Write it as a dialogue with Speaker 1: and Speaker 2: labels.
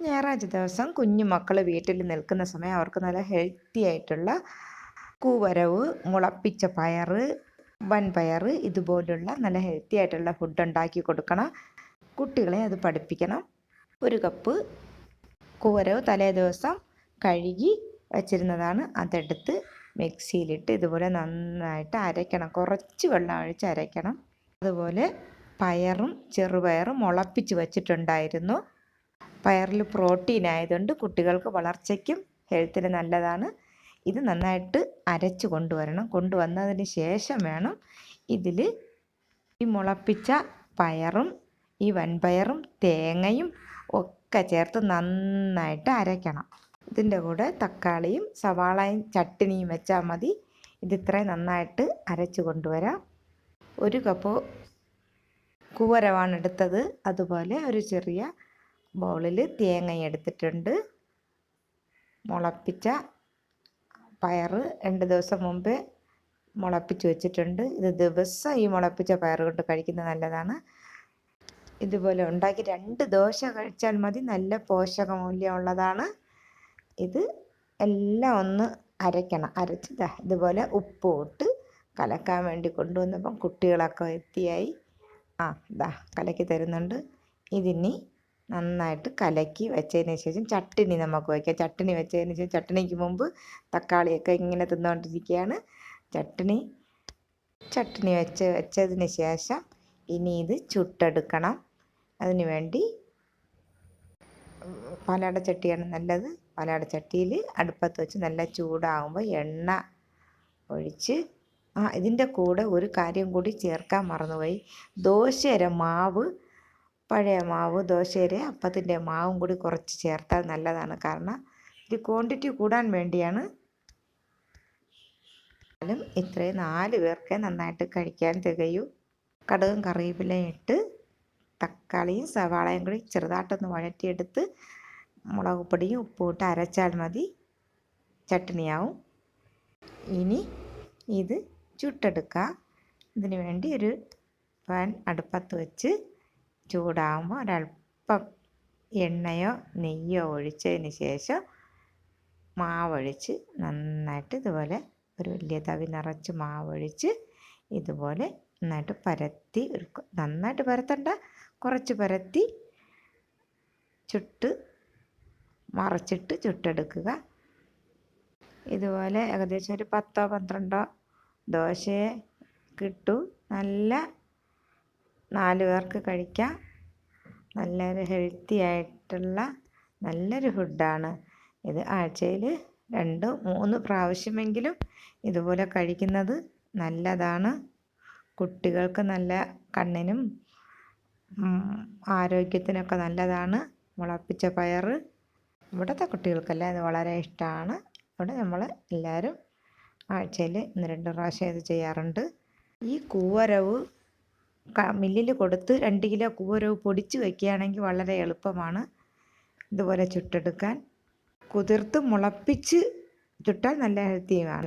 Speaker 1: ഞായറാഴ്ച ദിവസം കുഞ്ഞു മക്കൾ വീട്ടിൽ നിൽക്കുന്ന സമയം അവർക്ക് നല്ല ഹെൽത്തി ആയിട്ടുള്ള കൂവരവ് മുളപ്പിച്ച പയർ വൻപയർ ഇതുപോലുള്ള നല്ല ഹെൽത്തി ആയിട്ടുള്ള ഫുഡ് ഉണ്ടാക്കി കൊടുക്കണം. കുട്ടികളെ അത് പഠിപ്പിക്കണം. ഒരു കപ്പ് കൂവരവ് തലേ ദിവസം കഴുകി വച്ചിരുന്നതാണ്. അതെടുത്ത് മിക്സിയിലിട്ട് ഇതുപോലെ നന്നായിട്ട് അരയ്ക്കണം. കുറച്ച് വെള്ളം ഒഴിച്ച് അരയ്ക്കണം. അതുപോലെ പയറും ചെറുപയറും മുളപ്പിച്ച് വച്ചിട്ടുണ്ടായിരുന്നു. പയറിൽ പ്രോട്ടീൻ ആയതുകൊണ്ട് കുട്ടികൾക്ക് വളർച്ചയ്ക്കും ഹെൽത്തിന് നല്ലതാണ്. ഇത് നന്നായിട്ട് അരച്ച് കൊണ്ടുവരണം. കൊണ്ടുവന്നതിന് ശേഷം വേണം ഇതിൽ ഈ മുളപ്പിച്ച പയറും ഈ വൻപയറും തേങ്ങയും ഒക്കെ ചേർത്ത് നന്നായിട്ട് അരയ്ക്കണം. ഇതിന്റെ കൂടെ തക്കാളിയും സവാളയും ചട്ടിനിയും വെച്ചാൽ മതി. ഇത് ഇത്രയും നന്നായിട്ട് അരച്ച് കൊണ്ടുവരാം. ഒരു കപ്പ് കൂവരവാണ് എടുത്തത്. അതുപോലെ ഒരു ചെറിയ ബൗളിൽ തേങ്ങ എടുത്തിട്ടുണ്ട്. മുളപ്പിച്ച പയർ രണ്ട് ദിവസം മുമ്പ് മുളപ്പിച്ച് വെച്ചിട്ടുണ്ട്. ഇത് ദിവസം ഈ മുളപ്പിച്ച പയർ കൊണ്ട് കഴിക്കുന്നത് നല്ലതാണ്. ഇതുപോലെ ഉണ്ടാക്കി രണ്ട് ദോശ കഴിച്ചാൽ മതി. നല്ല പോഷകമൂല്യമുള്ളതാണ്. ഇത് എല്ലാം ഒന്ന് അരയ്ക്കണം. അരച്ച് ഇതുപോലെ ഉപ്പ് ഇട്ട് കലക്കാൻ വേണ്ടി കൊണ്ടുവന്നപ്പം കുട്ടികളൊക്കെ എത്തിയായി. ആ ദാ കലക്കി തരുന്നുണ്ട്. ഇതിനി നന്നായിട്ട് കലക്കി വെച്ചതിന് ശേഷം ചട്ടിണി നമുക്ക് വയ്ക്കാം ചട്ടിണി വെച്ചതിന് ശേഷം ചട്ടിണിക്ക് മുമ്പ് തക്കാളിയൊക്കെ ഇങ്ങനെ തിന്നുകൊണ്ടിരിക്കുകയാണ് ചട്ടിണി ചട്ടിണി വെച്ച് വെച്ചതിന് ശേഷം ഇനി ഇത് ചുട്ടെടുക്കണം. അതിന് വേണ്ടി പാലാട ചട്ടിയാണ് നല്ലത്. പാലാട ചട്ടിയിൽ അടുപ്പത്ത് വെച്ച് നല്ല ചൂടാകുമ്പോൾ എണ്ണ ഒഴിച്ച് ആ ഇതിന്റെ കൂടെ ഒരു കാര്യം കൂടി ചേർക്കാൻ മറന്നുപോയി. ദോശയുടെ മാവ് പഴയ മാവ് ദോശയുടെ അപ്പത്തിന്റെ മാവും കൂടി കുറച്ച് ചേർത്താൽ നല്ലതാണ്. കാരണം ഇത് ക്വാണ്ടിറ്റി കൂടാൻ വേണ്ടിയാണ് എന്നാലും ഇത്രയും നാല് പേർക്ക് നന്നായിട്ട് കഴിക്കാൻ തികയൂ. കടുകും കറിവേപ്പിലയും ഇട്ട് തക്കാളിയും സവാളയും കൂടി ചെറുതായിട്ടൊന്ന് വഴറ്റിയെടുത്ത് മുളക് പൊടിയും ഉപ്പും ഇട്ട് അരച്ചാൽ മതി. ചട്നിയാവും. ഇനി ഇത് ചുട്ടെടുക്കാം. ഇതിനു വേണ്ടി ഒരു പാൻ അടുപ്പത്ത് വെച്ച് ചൂടാകുമ്പോൾ ഒരല്പം എണ്ണയോ നെയ്യോ ഒഴിച്ചതിന് ശേഷം മാവൊഴിച്ച് നന്നായിട്ട് ഇതുപോലെ ഒരു വലിയ തവി നിറച്ച് മാവൊഴിച്ച് ഇതുപോലെ നന്നായിട്ട് പരത്തി ഒരു നന്നായിട്ട് പരത്തണ്ട കുറച്ച് പരത്തി ചുട്ട് മറച്ചിട്ട് ചുട്ടെടുക്കുക. ഇതുപോലെ ഏകദേശം ഒരു പത്തോ പന്ത്രണ്ടോ ദോശയെ കിട്ടൂ. നല്ല നാല് പേർക്ക് കഴിക്കാം. നല്ലൊരു ഹെൽത്തി ആയിട്ടുള്ള നല്ലൊരു ഫുഡാണ് ഇത് ആഴ്ചയിൽ രണ്ട് മൂന്ന് പ്രാവശ്യമെങ്കിലും ഇതുപോലെ കഴിക്കുന്നത് നല്ലതാണ്. കുട്ടികൾക്ക് നല്ല കണ്ണിനും ആരോഗ്യത്തിനൊക്കെ നല്ലതാണ്. മുളപ്പിച്ച പയർ ഇവിടുത്തെ കുട്ടികൾക്കെല്ലാം ഇത് വളരെ ഇഷ്ടമാണ്. ഇവിടെ നമ്മൾ എല്ലാവരും ആഴ്ചയിൽ ഒന്ന് രണ്ട് പ്രാവശ്യം ഇത് ചെയ്യാറുണ്ട്. ഈ കൂവരവ് മില്ലിൽ കൊടുത്ത് രണ്ട് കിലോ കൂവരവ് പൊടിച്ച് വയ്ക്കുകയാണെങ്കിൽ വളരെ എളുപ്പമാണ്. ഇതുപോലെ ചുട്ടെടുക്കാൻ. കുതിർത്ത് മുളപ്പിച്ച് ചുട്ടാൽ നല്ല ഹെൽത്തിയുമാണ്.